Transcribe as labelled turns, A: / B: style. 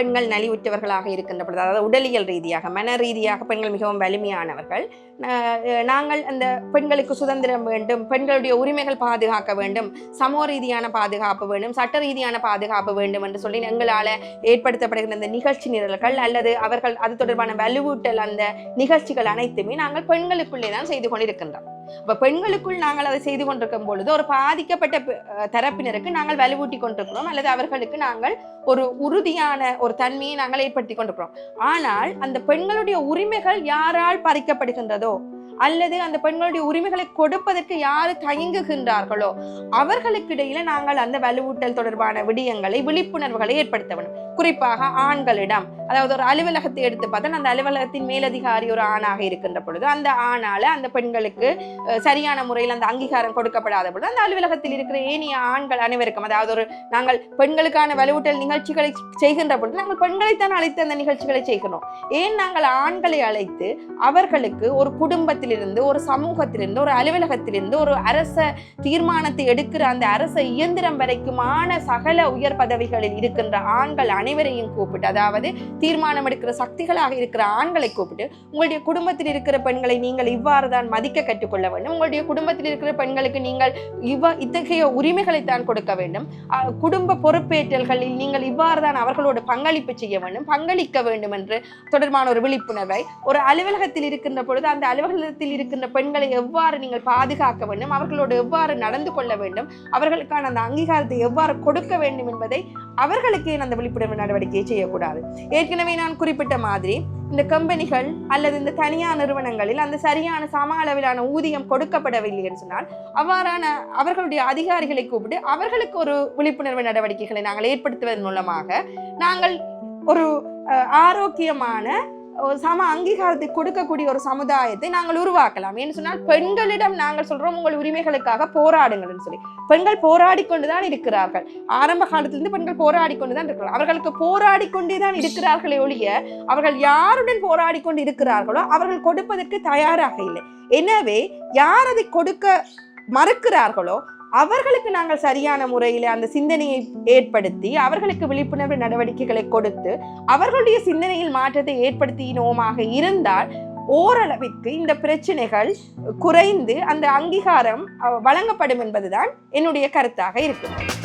A: பெண்கள் நலிவுற்றவர்களாக இருக்கின்ற பொழுது அதாவது உடலியல் ரீதியாக மன ரீதியாக பெண்கள் மிகவும் வலிமையானவர்கள். நாங்கள் அந்த பெண்களுக்கு சுதந்திரம் வேண்டும் பெண்களுடைய உரிமைகள் பாதுகாக்க வேண்டும் சமூக ரீதியான பாதுகாப்பு வேண்டும் சட்ட ரீதியான பாதுகாப்பு வேண்டும் என்று சொல்லி எங்களால் ஏற்படுத்தப்படுகிற இந்த நிகழ்ச்சி நிரல்கள் அல்லது அவர்கள் அது தொடர்பான வலுவூட்டல் அந்த நிகழ்ச்சிகள் அனைத்துமே நாங்கள் பெண்களுக்குள்ளே தான் செய்து கொண்டிருக்கின்றோம். அப்ப பெண்களுக்குள் நாங்கள் அதை செய்து கொண்டிருக்கும் பொழுது ஒரு பாதிக்கப்பட்ட தரப்பினருக்கு நாங்கள் வலுவூட்டி கொண்டிருக்கிறோம் அல்லது அவர்களுக்கு நாங்கள் ஒரு உறுதியான ஒரு தன்மையை நாங்கள் ஏற்படுத்தி கொண்டிருக்கிறோம். ஆனால் அந்த பெண்களுடைய உரிமைகள் யாரால் பறிக்கப்படுகின்றதோ அல்லது அந்த பெண்களுடைய உரிமைகளை கொடுப்பதற்கு யாரு தயங்குகின்றார்களோ அவர்களுக்கு இடையில நாங்கள் அந்த வலுவூட்டல் தொடர்பான விடயங்களை விழிப்புணர்வுகளை ஏற்படுத்த வேண்டும். குறிப்பாக ஆண்களிடம். அதாவது ஒரு அலுவலகத்தை எடுத்து பார்த்தா அந்த அலுவலகத்தின் மேலதிகாரி ஒரு ஆணாக இருக்கின்ற பொழுது அந்த ஆணால அந்த பெண்களுக்கு சரியான முறையில் அந்த அங்கீகாரம் கொடுக்கப்படாத பொழுது அந்த அலுவலகத்தில் இருக்கிற ஏனைய ஆண்கள் அனைவருக்கும் அதாவது ஒரு நாங்கள் பெண்களுக்கான வலுவூட்டல் நிகழ்ச்சிகளை செய்கின்ற பொழுது நாங்கள் பெண்களைத்தான் அழைத்து அந்த நிகழ்ச்சிகளை செய்கிறோம். ஏன் நாங்கள் ஆண்களை அழைத்து அவர்களுக்கு ஒரு குடும்பத்தில் குடும்பத்திலிருந்து ஒரு சமூகத்திலிருந்து ஒரு அலுவலகத்திலிருந்து ஒரு அரச தீர்மானத்தை எடுக்கிற அந்த அரச இயந்திரம் வரைக்குமான சகல உயர் பதவிகளில் இருக்கின்ற ஆண்கள் அனைவரையும் கூப்பிட்டு அதாவது தீர்மானம் எடுக்கிற சக்திகளாக இருக்கிற ஆண்களை கூப்பிட்டு உங்களுடைய குடும்பத்தில் இருக்கிற பெண்களை நீங்கள் இவ்வாறு தான் மதிக்க கற்றுக்கொள்ள வேண்டும். உங்களுடைய குடும்பத்தில் இருக்கிற பெண்களுக்கு நீங்கள் இவ்வ இத்தகைய உரிமைகளை தான் கொடுக்க வேண்டும். குடும்ப பொறுப்பேற்றல்களில் நீங்கள் இவ்வாறு தான் அவர்களோடு பங்களிப்பு செய்ய வேண்டும். பங்களிக்க வேண்டும் என்று தொடர்பான ஒரு விழிப்புணர்வை ஒரு அலுவலகத்தில் இருக்கின்ற பொழுது அந்த அலுவலகத்தில் இருக்கின்ற பெண்களை எவ்வாறு நீங்கள் பாதுகாக்க வேண்டும் அவர்களோடு எவ்வாறு நடந்து கொள்ள வேண்டும் அவர்களுக்கான அந்த அங்கீகாரத்தை எவ்வாறு கொடுக்க வேண்டும் என்பதை அவர்களுக்கே அந்த விழிப்புணர்வு நடவடிக்கையை செய்யக்கூடாது. ஏற்கனவே நான் குறிப்பிட்ட மாதிரி இந்த கம்பெனிகள் அல்லது இந்த தனியார் நிறுவனங்களில் அந்த சரியான சம அளவிலான ஊதியம் கொடுக்கப்படவில்லை என்று சொன்னால் அவ்வாறான அவர்களுடைய அதிகாரிகளை கூப்பிட்டு அவர்களுக்கு ஒரு விழிப்புணர்வு நடவடிக்கைகளை நாங்கள் ஏற்படுத்துவதன் மூலமாக நாங்கள் ஒரு ஆரோக்கியமான ஒரு சம அங்கீகாரத்தை கொடுக்கக்கூடிய ஒரு சமுதாயத்தை நாங்கள் உருவாக்கலாம். ஏன்னு சொன்னால் பெண்களிடம் நாங்கள் சொல்றோம் உங்கள் உரிமைகளுக்காக போராடுங்கள்னு சொல்லி. பெண்கள் போராடி கொண்டுதான் இருக்கிறார்கள். ஆரம்ப காலத்திலிருந்து பெண்கள் போராடி கொண்டுதான் இருக்கிறார்கள். அவர்களுக்கு போராடி கொண்டே தான் இருக்கிறார்களே ஒழிய அவர்கள் யாருடன் போராடி கொண்டு இருக்கிறார்களோ அவர்கள் கொடுப்பதற்கு தயாராக இல்லை. எனவே யார் அதை கொடுக்க மறுக்கிறார்களோ அவர்களுக்கு நாங்கள் சரியான முறையில் அந்த சிந்தனையை ஏற்படுத்தி அவர்களுக்கு விழிப்புணர்வு நடவடிக்கைகளை கொடுத்து அவர்களுடைய சிந்தனையில் மாற்றத்தை ஏற்படுத்தினோமாக இருந்தால் ஓரளவிற்கு இந்த பிரச்சனைகள் குறைந்து அந்த அங்கீகாரம் வழங்கப்படும் என்பதுதான் என்னுடைய கருத்தாக இருக்கிறது